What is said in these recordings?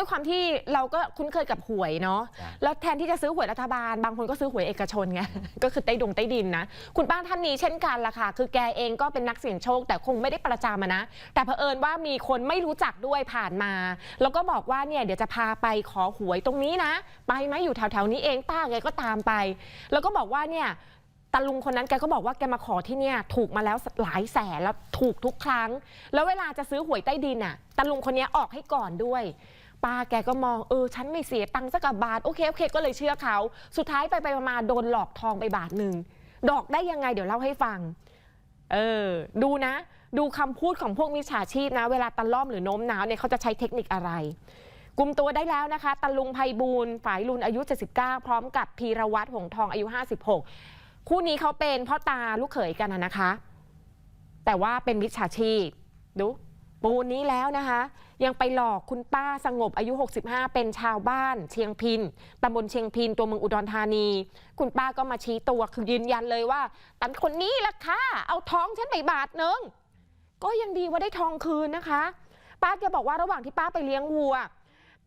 ด้วยความที่เราก็คุ้นเคยกับหวยเนาะใช่แล้วแทนที่จะซื้อหวยรัฐบาล บางคนก็ซื้อหวยเอกชนไงก็คือใต้ดงใต้ดินนะ คุณป้าท่านนี้เช่นกันล่ะค่ะ คือแกเองก็เป็นนักเสี่ยงโชค แต่คงไม่ได้ประจำอะนะ แต่เผอิญว่ามีคนไม่รู้จักด้วยผ่านมา แล้วก็บอกว่าเนี่ยเดี๋ยวจะพาไปขอหวยตรงนี้นะ ไปไหมอยู่แถวๆนี้เองป้าแกก็ตามไป แล้วก็บอกว่าเนี่ยตาลุงคนนั้นแกก็บอกว่าแกมาขอที่เนี่ยถูกมาแล้วหลายแสนแล้วถูกทุกครั้ง แล้วเวลาจะซื้อหวยใต้ดินน่ะตาลุงคนเนี้ยออกให้ก่อนด้วย ป้าแกก็มองเออฉันไม่เสียตังค์สักกับาทโอเคโอเค ก็เลยเชื่อเขา สุดท้ายไปไปมาโดนหลอกทองไปบาทหนึ่งดอกได้ยังไงเดี๋ยวเล่าให้ฟัง เออ ดูนะ ดูคำพูดของพวกมิจฉาชีพนะ เวลาตะล่อมหรือโน้มน้าวเนี่ยเขาจะใช้เทคนิคอะไรกลุ่มตัวได้แล้วนะคะตะลุงไพบูลฝ่ายลุนอายุ 79 พร้อมกับพีรวัตรหงทองอายุ 56 คู่นี้เขาเป็นพ่อตาลูกเขยกันนะคะ แต่ว่าเป็นมิจฉาชีพดู ปูนนี้แล้วนะคะ ยังไปหลอกคุณป้าสงบอายุ 65 เป็นชาวบ้าน เชียงพินตำบลเชียงพินตัวเมืองอุดรธานี คุณป้าก็มาชี้ตัวคือยืนยันเลยว่าตันคนนี้ล่ะค่ะเอาทองฉันไปบาทนึงก็ยังดีว่าได้ทองคืนนะคะ ป้าแกบอกว่าระหว่างที่ป้าไปเลี้ยงวัว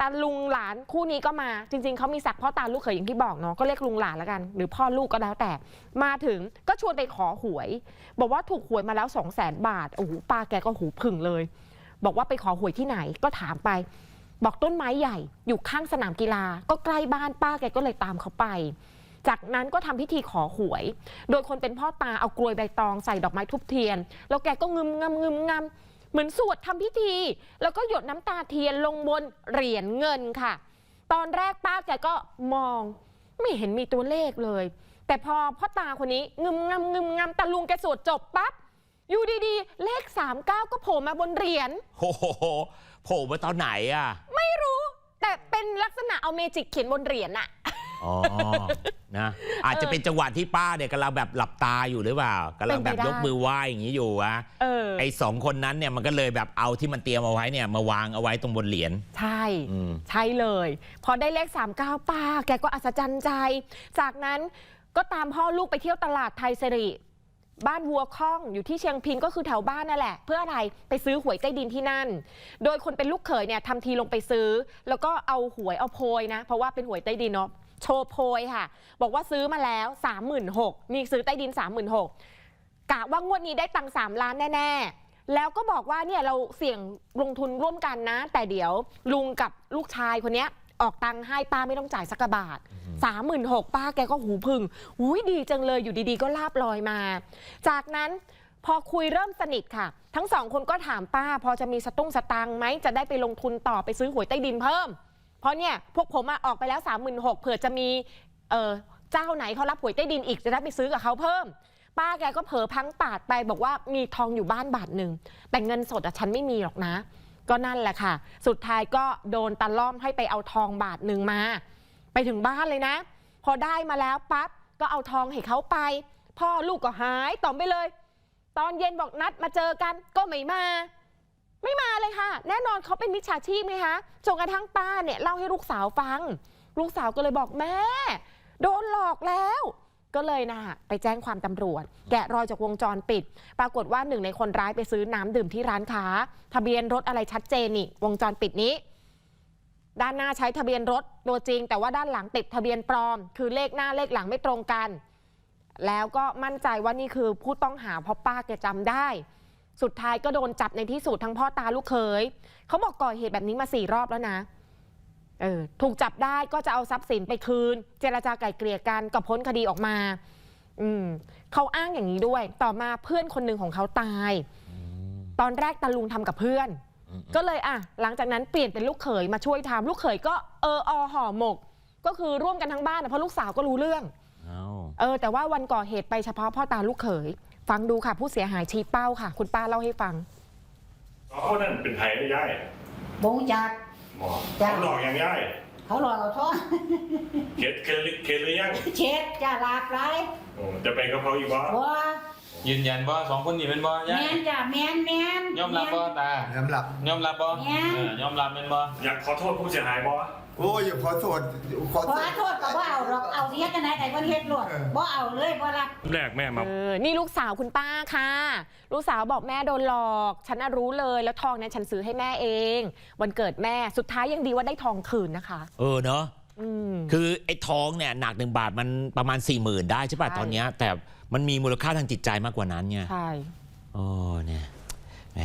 ตาลุงหลานคู่นี้ก็มา จริง ๆเขามีศักดิ์พ่อตาลูกเขยอย่างที่บอกเนาะก็เรียกลุงหลานแล้วกัน หรือพ่อลูกก็แล้วแต่ มาถึงก็ชวนไปขอหวย บอกว่าถูกหวยมาแล้ว2 0 0แสนบาทโอ้โหป้าแกก็หูผึ่งเลย บอกว่าไปขอหวยที่ไหนก็ถามไป บอกต้นไม้ใหญ่อยู่ข้างสนามกีฬา ก็ใกล้บ้านป้าแกก็เลยตามเขาไป จากนั้นก็ทำพิธีขอหวย โดยคนเป็นพ่อตาเอากลวยใบตองใส่ดอกไม้ทุบเทียน แล้วแกก็งึมงำงึมงำเหมือนสวดทำพิธี แล้วก็หยดน้ำตาเทียนลงบนเหรียญเงินค่ะ ตอนแรกป้าแกก็มอง ไม่เห็นมีตัวเลขเลย แต่พอพ่อตาคนนี้งึมงำงึมงำตาลุงแกสวดจบปั๊บ อยู่ดีๆ เลข 39 ก็โผล่มาบนเหรียญ โอ้โหโผล่มาตอนไหนอะ ไม่รู้ แต่เป็นลักษณะเอาเมจิกเขียนบนเหรียญอะ อ๋อ นะ อาจจะเป็นจังหวะที่ป้าเนี่ยกำลังแบบหลับตาอยู่หรือเปล่ากำลังแบบเป็นไปได้ยกมือไหว้อย่างนี้อยู่อะเออ ไอ้สองคนนั้นเนี่ยมันก็เลยแบบเอาที่มันเตรียมเอาไว้เนี่ยมาวางเอาไว้ตรงบนเหรียญ ใช่ อืม ใช่เลย พอได้เลข 39 ป้า แกก็อัศจรรย์ใจ จากนั้นก็ตามพ่อลูกไปเที่ยวตลาดไทยสิริ บ้านวัวข้องอยู่ที่เชียงพินก็คือแถวบ้านนั่นแหละ เพื่ออะไรไปซื้อหวยใต้ดินที่นั่น โดยคนเป็นลูกเขยเนี่ยทำทีลงไปซื้อ แล้วก็เอาหวยเอาโพยนะ เพราะว่าเป็นหวยใต้ดินเนาะโชว์โพยค่ะ บอกว่าซื้อมาแล้ว 36,000นี่ซื้อใต้ดิน 36,000กะว่างวดนี้ได้ตังค์3ล้านแน่ๆ แล้วก็บอกว่าเนี่ยเราเสี่ยงลงทุนร่วมกันนะ แต่เดี๋ยวลุงกับลูกชายคนเนี้ยออกตังค์ให้ป้าไม่ต้องจ่ายสักกะบาท สามหมื่นหกป้าแกก็หูพึ่งอุ้ยดีจังเลยอยู่ดีๆ ก็ลาบลอยมา จากนั้นพอคุยเริ่มสนิทค่ะ ทั้งสองคนก็ถามป้า พอจะมีสตุ้งสตังไหมจะได้ไปลงทุนต่อไปซื้อหวยใต้ดินเพิ่ม เพราะเนี่ยพวกผมอะออกไปแล้ว 3 6 0 0 0เผื่อจะมีเออเจ้าไหนเขารับหวยใต้ดินอีกจะได้ไปซื้อกับเขาเพิ่ม ป้าแกก็เผลอพังปาดไปบอกว่ามีทองอยู่บ้านบาทหนึ่งแต่เงินสดอะฉันไม่มีหรอกนะ ก็นั่นแหละค่ะ สุดท้ายก็โดนตะล่อมให้ไปเอาทองบาทหนึ่งมา ไปถึงบ้านเลยนะ พอได้มาแล้วปั๊บก็เอาทองให้เขาไป พ่อลูกก็หายต่อมไปเลย ตอนเย็นบอกนัดมาเจอกันก็ไม่มา ไม่มาเลยค่ะ แน่นอนเขาเป็นมิจฉาชีพไงคะจนกระทั่งป้าเนี่ยเล่าให้ลูกสาวฟัง ลูกสาวก็เลยบอกแม่ โดนหลอกแล้วก็เลยนะไปแจ้งความตำรวจ แกะรอยจากวงจรปิด ปรากฏว่าหนึ่งในคนร้ายไปซื้อน้ำดื่มที่ร้านค้า ทะเบียนรถอะไรชัดเจนนี่ วงจรปิดนี้ ด้านหน้าใช้ทะเบียนรถตัวจริง แต่ว่าด้านหลังติดทะเบียนปลอม คือเลขหน้าเลขหลังไม่ตรงกัน แล้วก็มั่นใจว่านี่คือผู้ต้องหาเพราะป้าแกจำได้ สุดท้ายก็โดนจับในที่สุดทั้งพ่อตาลูกเขยเขาบอกก่อเหตุแบบนี้มาสี่รอบแล้วนะเออถูกจับได้ก็จะเอาทรัพย์สินไปคืน เจรจาไกล่เกลี่ยกันก็พ้นคดีออกมา อืมเขาอ้างอย่างนี้ด้วย ต่อมาเพื่อนคนหนึ่งของเขาตาย ตอนแรกตาลุงทำกับเพื่อนอืม ก็เลยอะหลังจากนั้นเปลี่ยนเป็นลูกเขยมาช่วยทำลูกเขยก็เอออห่อหมก ก็คือร่วมกันทั้งบ้านนะเพราะลูกสาวก็รู้เรื่องเอาเออแต่ว่าวันก่อเหตุไปเฉพาะพ่อตาลูกเขย ฟังดูค่ะ ผู้เสียหายชี้เป้าค่ะ คุณป้าเล่าให้ฟังอ๋อเขานั่นเป็นไผ่ได้ย่ายบงจักหมอจ้ะเขาหลอกอย่างย่ายเขาหลอกเอาท้องเข็ดเข็ดเข็ดหรือยังเช็ดจะลาบไรโอ้จะไปกับเขาอีกวะบัวโอ้ ยืนยันบ่สองคนนี้เป็นบ่แมยายนจ้ะแมนแมนยอมรับบ่ตาน้ำหลับ ยอมรับบ่แม่น เออยอมรับเป็นบ่อยากขอโทษผู้เสียหายบอโอ้ยอย่าขอโทษขอขอโทษก็บ่เอาหรอกเอาเสียกันไหนแต่คนเฮ็ดรวดบ่เอาเลยบ่รับ แรกแม่มา เออนี่ลูกสาวคุณป้าค่ะ ลูกสาวบอกแม่โดนหลอก ฉันน่ะรู้เลยแล้วทองเนี่ยฉันซื้อให้แม่เอง วันเกิดแม่สุดท้ายยังดีว่าได้ทองคืนนะคะ เออเนาะอืม คือไอ้ทองเนี่ยหนักหนึ่งบาทมันประมาณ4ี่หมื่นได้ใช่ป่ะใช่ตอนเนี้ยแต่มันมีมูลค่าทางจิตใจมากกว่านั้นไงใช่โอ้เนี่ยแหม